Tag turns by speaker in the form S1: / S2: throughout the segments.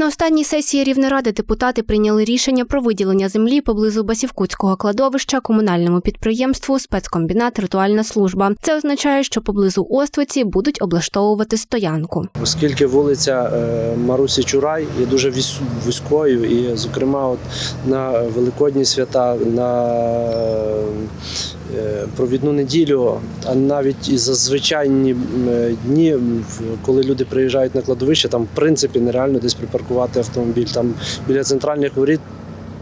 S1: На останній сесії Рівнеради депутати прийняли рішення про виділення землі поблизу Басівкутського кладовища комунальному підприємству спецкомбінат Ритуальна служба. Це означає, що поблизу Оствиці будуть облаштовувати стоянку.
S2: Оскільки вулиця е, Марусі Чурай є дуже вузькою, і, зокрема, от на великодні свята, на провідну неділю, а навіть і за звичайні е, дні, коли люди приїжджають на кладовище, там в принципі нереально десь припаркувати автомобіль. Там біля центральних воріт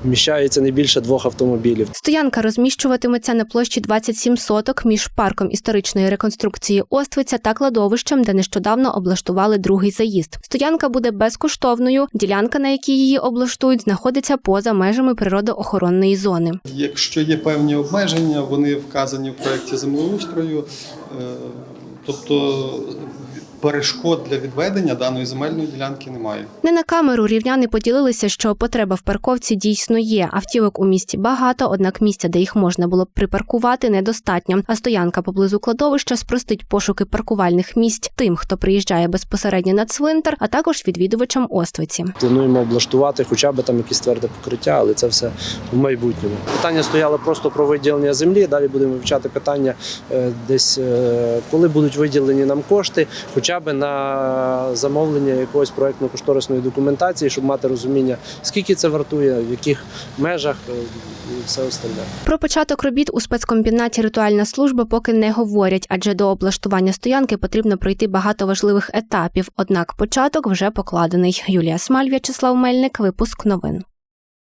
S2: вміщається не більше двох автомобілів.
S1: Стоянка розміщуватиметься на площі 27 соток між парком історичної реконструкції Оствиця та кладовищем, де нещодавно облаштували другий заїзд. Стоянка буде безкоштовною. Ділянка, на якій її облаштують, знаходиться поза межами природоохоронної зони.
S3: Якщо є певні обмеження, вони вказані в проєкті землеустрою, е, тобто перешкод для відведення даної земельної ділянки немає.
S1: Не на камеру рівняни поділилися, що потреба в парковці дійсно є. Автівок у місті багато, однак місця, де їх можна було б припаркувати, недостатньо. А стоянка поблизу кладовища спростить пошуки паркувальних місць тим, хто приїжджає безпосередньо на цвинтар, а також відвідувачам Оствиці.
S2: Плануємо облаштувати хоча б там якісь тверде покриття, але це все в майбутньому. Питання стояло просто про виділення землі. Далі будемо вивчати питання е, десь, е, коли будуть виділені нам кошти, хоча б на замовлення якоїсь проектно-кошторисної документації, щоб мати розуміння, скільки це вартує, в яких межах е, і все остальне.
S1: Про початок робіт у спецкомбінаті ритуальна служба поки не говорять, адже до облаштування стоянки потрібно пройти багато важливих етапів. Однак початок вже покладений. Юлія Смаль, В'ячеслав Мельник, випуск новин.